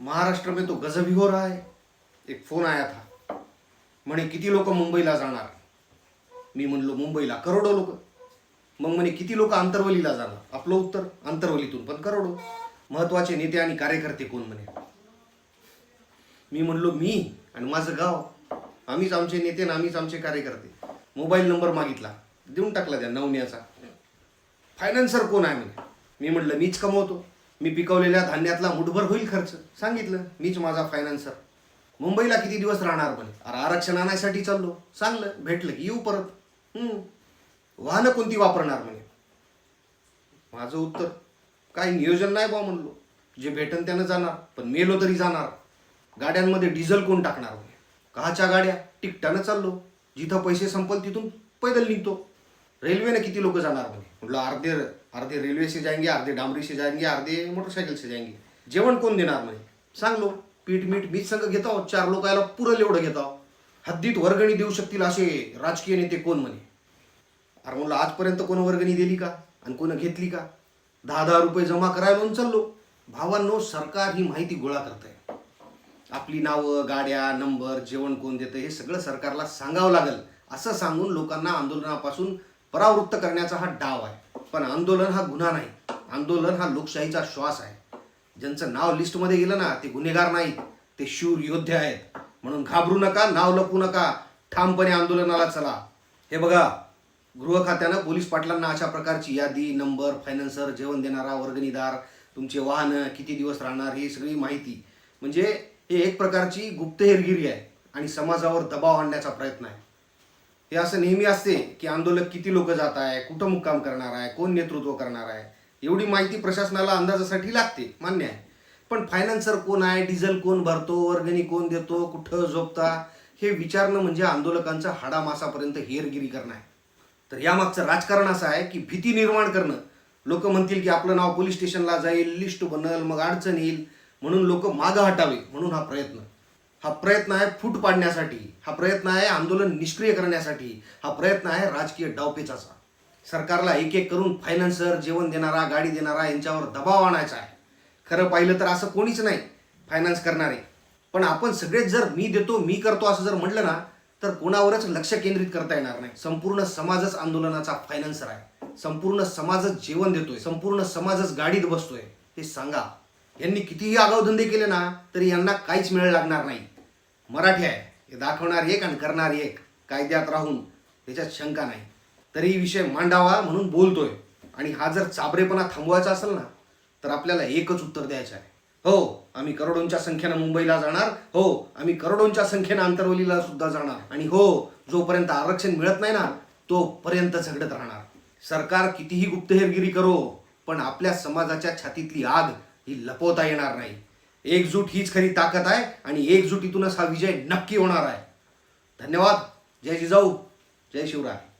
महाराष्ट्र में तो गजब ही हो रहा है। एक फोन आया था। म्हणे किती लोक मुंबईला जाणार? मी म्हणलो मुंबईला करोडो लोक. मग म्हणे किती लोक आंतरवलीला जाणार? आपलं उत्तर आंतरवलीतून पण करोडो. महत्त्वाचे नेते आणि कार्यकर्ते कोण म्हणे? मी म्हणलो मी आणि माझं गाव. आम्हीच आमचे नेते आणि आम्हीच आमचे कार्यकर्ते. मोबाईल नंबर मागितला. देऊन टाकला त्या नवन्याचा. फायनान्सर कोण आहे म्हणे? मी म्हटलं मीच कमवतो. मी पिकवलेल्या धान्यातला मुठभर होईल खर्च. सांगितलं मीच माझा फायनान्सर मुंबईला किती दिवस राहणार म्हणे? अरे आरक्षण आणायसाठी चाललो. चांगलं भेटलं की येऊ परत. वाहनं कोणती वापरणार म्हणे? माझं उत्तर काय नियोजन नाही बा म्हणलो. जे भेटन त्यानं जाणार पण मेलो तरी जाणार. गाड्यांमध्ये डिझेल कोण टाकणार म्हणे? काच्या गाड्या? टिकटानं चाललो. जिथं पैसे संपल तिथून पैदल निघतो. रेल्वेने किती लोक जाणार म्हणे म्हटलं अर्धे अर्धे रेल्वे से जाएंगे अर्धे डांबरी से जाएंगे अर्धे मोटरसायकल से जाएंगे जेवण कोण देणार म्हणे सांगलो पीठ मीठ मीच संघ घेत आहोत. चार लोकायला पुरल एवढं घेत आहोत. हद्दीत वर्गणी देऊ शकतील असे राजकीय नेते कोण म्हणे? अरे म्हणलं आजपर्यंत कोण वर्गणी दिली का? आणि कोण घेतली का? दहा दहा रुपये जमा करायला म्हणून चाललो. भावांनो सरकार ही माहिती गोळा करत आहे आपली नावं गाड्या नंबर जेवण कोण देतं हे सगळं सरकारला सांगावं लागेल. असं सांगून लोकांना आंदोलनापासून परावृत्त करण्याचा हा डाव आहे. पण आंदोलन हा गुन्हा नाही. आंदोलन हा लोकशाहीचा श्वास आहे. ज्यांचं नाव लिस्टमध्ये गेलं ना ते गुन्हेगार नाहीत. ते शूर योद्धे आहेत. म्हणून घाबरू नका नाव लपू नका. ठामपणे आंदोलनाला चला. हे बघा गृह खात्यानं पोलीस पाटलांना अशा प्रकारची यादी नंबर फायनान्सर जेवण देणारा वर्गणीदार तुमचे वाहनं किती दिवस राहणार ही सगळी माहिती. म्हणजे हे एक प्रकारची गुप्तहेरगिरी आहे आणि समाजावर दबाव आणण्याचा प्रयत्न आहे. हे असं नेहमी असते की आंदोलक किती लोक जात आहे कुठं मुक्काम करणार आहे कोण नेतृत्व करणार आहे? एवढी माहिती प्रशासनाला अंदाजासाठी लागते मान्य आहे. पण फायनान्सर कोण आहे डिझेल कोण भरतो वर्गणी कोण देतो कुठं झोपता हे विचारणं म्हणजे आंदोलकांचा हाडामासापर्यंत हेरगिरी करणं आहे. तर यामागचं राजकारण असं आहे की भीती निर्माण करणं. लोक म्हणतील की आपलं नाव पोलीस स्टेशनला जाईल लिस्ट बनल मग अडचण येईल म्हणून लोक मागं हटावे म्हणून हा प्रयत्न. हा प्रयत्न आहे फूट पाडण्यासाठी हा प्रयत्न आहे आंदोलन निष्क्रिय करण्यासाठी हा प्रयत्न आहे राजकीय डावपेचाचा. सरकारला एक एक करून फायनान्सर जेवण देणारा गाडी देणारा यांच्यावर दबाव आणायचा आहे. खरं पाहिलं तर असं कोणीच नाही फायनान्स करणारे. पण आपण सगळेच जर मी देतो मी करतो असं जर म्हटलं ना तर कोणावरच लक्ष केंद्रित करता येणार नाही. संपूर्ण समाजच आंदोलनाचा फायनान्सर आहे. संपूर्ण समाजच जेवण देतोय. संपूर्ण समाजच गाडीत बसतोय. हे सांगा. यांनी कितीही आगावधंदे केले ना तरी यांना काहीच मिळ लागणार नाही. मराठी आहे. हे दाखवणार एक आणि करणार एक. कायद्यात राहून त्याच्यात शंका नाही. तरी विषय मांडावा म्हणून बोलतोय. आणि हा जर चाबरेपणा थांबवायचा असेल ना तर आपल्याला एकच उत्तर द्यायचं आहे. हो आम्ही करोडोंच्या संख्येनं मुंबईला जाणार. हो आम्ही करोडोंच्या संख्येनं आंतरवलीला सुद्धा जाणार. आणि हो जोपर्यंत आरक्षण मिळत नाही ना तोपर्यंत झगडत राहणार. सरकार कितीही गुप्तहेरगिरी करो पण आपल्या समाजाच्या छातीतली आग ही लपवता येणार नाही. एकजूट हीच खरी ताकद आहे आणि एकजुटीतूनच हा विजय नक्की होणार आहे. धन्यवाद. जय जिजाऊ. जय शिवराय.